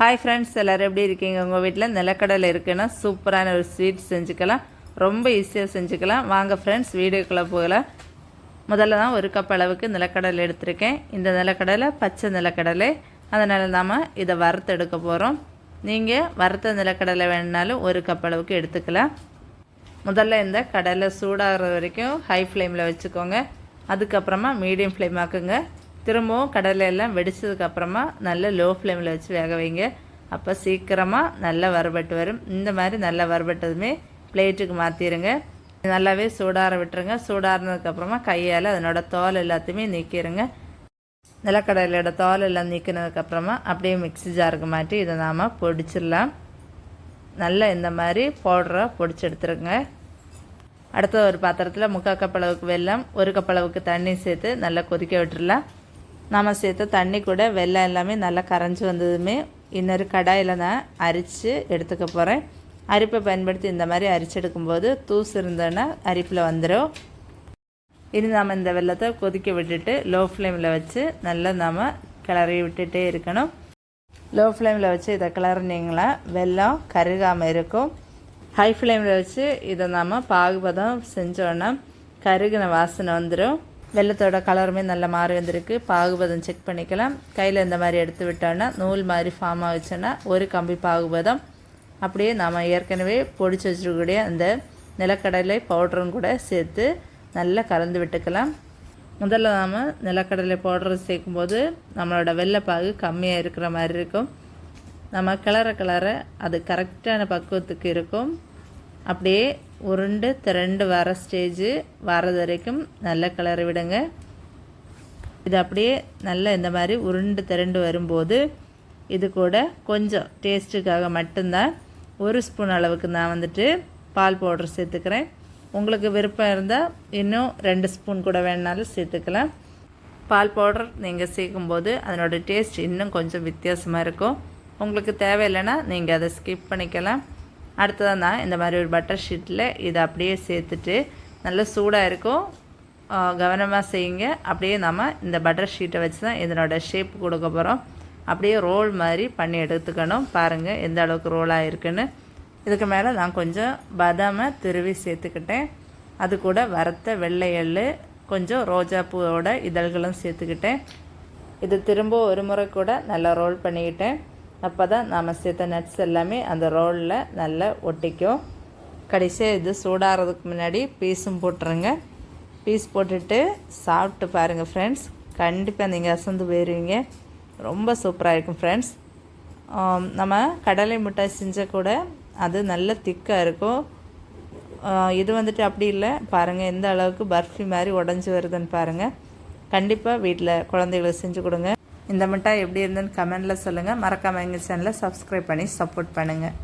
Hi friends எல்லோரும் எப்படி இருக்கீங்க? உங்கள் வீட்டில் நிலக்கடலை இருக்குன்னா சூப்பரான ஒரு ஸ்வீட் செஞ்சுக்கலாம். ரொம்ப ஈஸியாக செஞ்சுக்கலாம். வாங்க ஃப்ரெண்ட்ஸ் வீடியோக்குள்ளே போகலாம். முதல்ல தான் ஒரு கப் அளவுக்கு நிலக்கடலை எடுத்திருக்கேன். இந்த நிலக்கடலை பச்சை நிலக்கடலை. அதனால் நாம் இதை வறுத்து எடுக்க போகிறோம் நீங்கள் வறுத்த நிலக்கடலை வேணுனாலும் ஒரு கப் அளவுக்கு எடுத்துக்கலாம். முதல்ல இந்த கடலை சூடாகிற வரைக்கும் ஹை ஃப்ளேமில் வச்சுக்கோங்க. அதுக்கப்புறமா மீடியம் ஃப்ளேம் ஆக்குங்க. திரும்பவும் கடலை எல்லாம் வெடிச்சதுக்கப்புறமா நல்ல லோ ஃப்ளேமில் வச்சு வேக வைங்க. அப்போ சீக்கிரமாக நல்லா வறுபட்டு வரும். இந்த மாதிரி நல்லா வறுபட்டதுமே பிளேட்டுக்கு மாற்றிடுங்க நல்லாவே சூடார விட்டுருங்க. சூடாறினதுக்கப்புறமா கையால் அதனோட தோல் எல்லாத்தையுமே நீக்கிடுங்க நிலக்கடலையோட தோல் எல்லாம் நீக்கினதுக்கப்புறமா அப்படியே மிக்ஸி ஜாருக்கு மாட்டி இதை நாம் பொடிச்சிடலாம். நல்லா இந்த மாதிரி பவுடரை பொடிச்சு எடுத்துருங்க. அடுத்த ஒரு பாத்திரத்தில் முக்கால் கப் அளவுக்கு வெல்லம் ஒரு கப் அளவுக்கு தண்ணி சேர்த்து நல்லா கொதிக்க விட்டுடலாம் நம்ம சேர்த்த தண்ணி கூட வெள்ளம் எல்லாமே நல்லா கரைஞ்சி வந்ததுமே இன்னொரு கடாயில் நான் அரித்து எடுத்துக்க போகிறேன் அரிப்பை பயன்படுத்தி இந்த மாதிரி அரிச்சு எடுக்கும்போது தூசு இருந்தோன்னா அரிப்பில் வந்துடும் இனி நாம் இந்த வெள்ளத்தை கொதிக்க விட்டுட்டு லோ ஃப்ளேமில் வச்சு நல்லா நாம் கிளறி விட்டுட்டே இருக்கணும். லோ ஃப்ளேமில் வச்சு இதை கிளறினீங்களா வெல்லம் கருகாமல் இருக்கும். ஹை ஃப்ளேமில் வச்சு இதை நாம் பாகுபதம் செஞ்சோன்னா கருகின வாசனை வந்துடும் வெள்ளத்தோட கலருமே நல்ல மாறி வந்திருக்கு. பாகுபதம் செக் பண்ணிக்கலாம். கையில் இந்த மாதிரி எடுத்து விட்டோன்னா நூல் மாதிரி ஃபார்ம் ஆகிடுச்சுன்னா ஒரு கம்பி பாகுபதம் அப்படியே நாம் ஏற்கனவே பொடிச்சு வச்சுருக்கக்கூடிய அந்த நிலக்கடலை பவுடரும் கூட சேர்த்து நல்லா கலந்து விட்டுக்கலாம். முதல்ல நாம் நிலக்கடலை பவுடர் சேர்க்கும்போது நம்மளோட வெள்ளைப்பாகு கம்மியாக இருக்கிற மாதிரி இருக்கும். நம்ம கிளற கிளற அது கரெக்டான பக்குவத்துக்கு இருக்கும். அப்படியே உருண்டு திரண்டு வர ஸ்டேஜு வரது வரைக்கும் நல்லா கிளறி விடுங்க. இது அப்படியே நல்லா இந்த மாதிரி உருண்டு திரண்டு வரும்போது இது கூட கொஞ்சம் டேஸ்ட்டுக்காக மட்டும்தான் ஒரு ஸ்பூன் அளவுக்கு நான் வந்துட்டு பால் பவுடர் சேர்த்துக்கிறேன். உங்களுக்கு விருப்பம் இருந்தால் இன்னும் ரெண்டு ஸ்பூன் கூட வேணாலும் சேர்த்துக்கலாம். பால் பவுடர் நீங்கள் சேர்க்கும்போது அதனோட டேஸ்ட் இன்னும் கொஞ்சம் வித்தியாசமாக இருக்கும். உங்களுக்கு தேவையில்லைன்னா நீங்கள் அதை ஸ்கிப் பண்ணிக்கலாம். அடுத்ததாக நான் இந்த மாதிரி ஒரு பட்டர் ஷீட்டில் இதை அப்படியே சேர்த்துட்டு நல்லா சூடாக இருக்கும். கவனமாக செய்யுங்க. அப்படியே நம்ம இந்த பட்டர் ஷீட்டை வச்சு தான் இதனோட ஷேப் கொடுக்க போகிறோம் அப்படியே ரோல் மாதிரி பண்ணி எடுத்துக்கணும். பாருங்கள் எந்த அளவுக்கு ரோலாக ஆகிருக்குன்னு இதுக்கு மேலே நான் கொஞ்சம் பதாமை திருவி சேர்த்துக்கிட்டேன். அது கூட வறுத்த வெள்ளை எள்ளு கொஞ்சம் ரோஜாப்பூவோட இதழ்களும் சேர்த்துக்கிட்டேன். இது திரும்ப ஒரு முறை கூட நல்லா ரோல் பண்ணிக்கிட்டேன். அப்போ தான் நாம் சேர்த்த நட்ஸ் எல்லாமே அந்த ரோலில் நல்லா ஒட்டிக்கும். கடைசியாக இது சூடாகிறதுக்கு முன்னாடி பீஸும் போட்டுருங்க. பீஸ் போட்டுட்டு சாப்பிட்டு பாருங்கள் ஃப்ரெண்ட்ஸ் கண்டிப்பாக நீங்கள் அசந்து போயிடுவீங்க ரொம்ப சூப்பராக இருக்கும் ஃப்ரெண்ட்ஸ் நம்ம கடலை மிட்டாய் செஞ்சால் கூட அது நல்ல திக்காக இருக்கும். இது வந்துட்டு அப்படி இல்லை. பாருங்கள் எந்த அளவுக்கு பர்ஃபி மாதிரி உடஞ்சி வருதுன்னு பாருங்கள் கண்டிப்பாக வீட்டில் குழந்தைகளுக்கு செஞ்சு கொடுங்க. இந்த மிட்டாய் எப்படி இருந்துன்னு கமெண்டில் சொல்லுங்கள் மறக்காமல் எங்கள் சேனலை சப்ஸ்கிரைப் பண்ணி சப்போர்ட் பண்ணுங்கள்